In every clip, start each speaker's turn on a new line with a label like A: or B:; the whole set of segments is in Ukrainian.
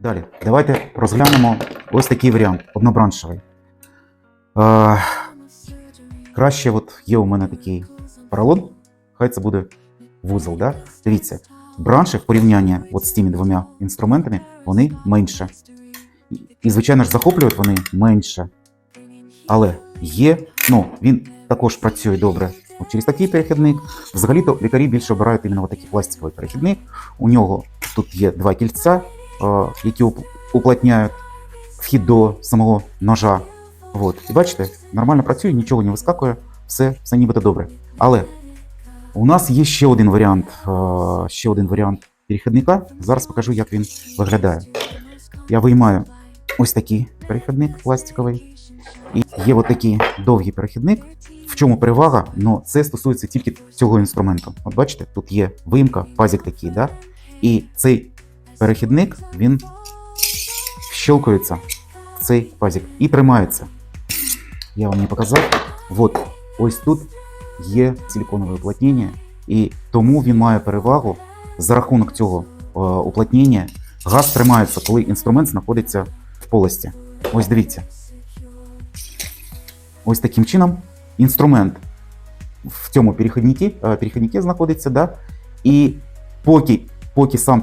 A: Далі, давайте розглянемо ось такий варіант, однобраншевий. Е, краще, от є у мене такий поролон, хай це буде вузол. Да? Дивіться, бранші в порівнянні от з цими двома інструментами, вони менше. І, звичайно ж, захоплюють вони менше. Але є, ну, він також працює добре от через такий перехідник. Взагалі-то лікарі більше обирають іменно такий пластиковий перехідник. У нього тут є два кільця, які уплотняють вхід до самого ножа. От. І бачите, нормально працює, нічого не вискакує, все, все нібито добре. Але у нас є ще один варіант, е, ще один варіант перехідника. Зараз покажу, як він виглядає. Я виймаю ось такий перехідник пластиковий. І є от такий довгий перехідник. В чому перевага? Ну, це стосується тільки цього інструменту. От бачите, тут є виїмка, пазик такий, да? І цей перехідник він щелкається в цей пазик і тримається. Я вам не показав. От, ось тут є силиконове уплотнення, і тому він має перевагу за рахунок цього е, уплотнення. Газ тримається, коли інструмент знаходиться в полості. Ось дивіться. Ось таким чином інструмент в цьому перехіднику, е, знаходиться, да? і поки, поки сам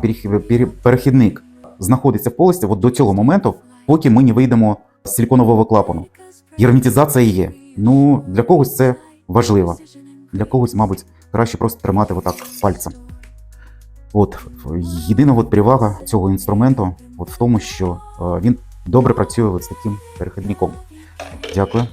A: перехідник знаходиться в полості, от до цього моменту, поки ми не вийдемо з силиконового клапану. Герметизація є. Ну, для когось це важливо. Для когось, мабуть, краще просто тримати отак пальцем. От єдина от перевага цього інструменту от в тому, що е, він добре працює от з таким перехідником. Дякую.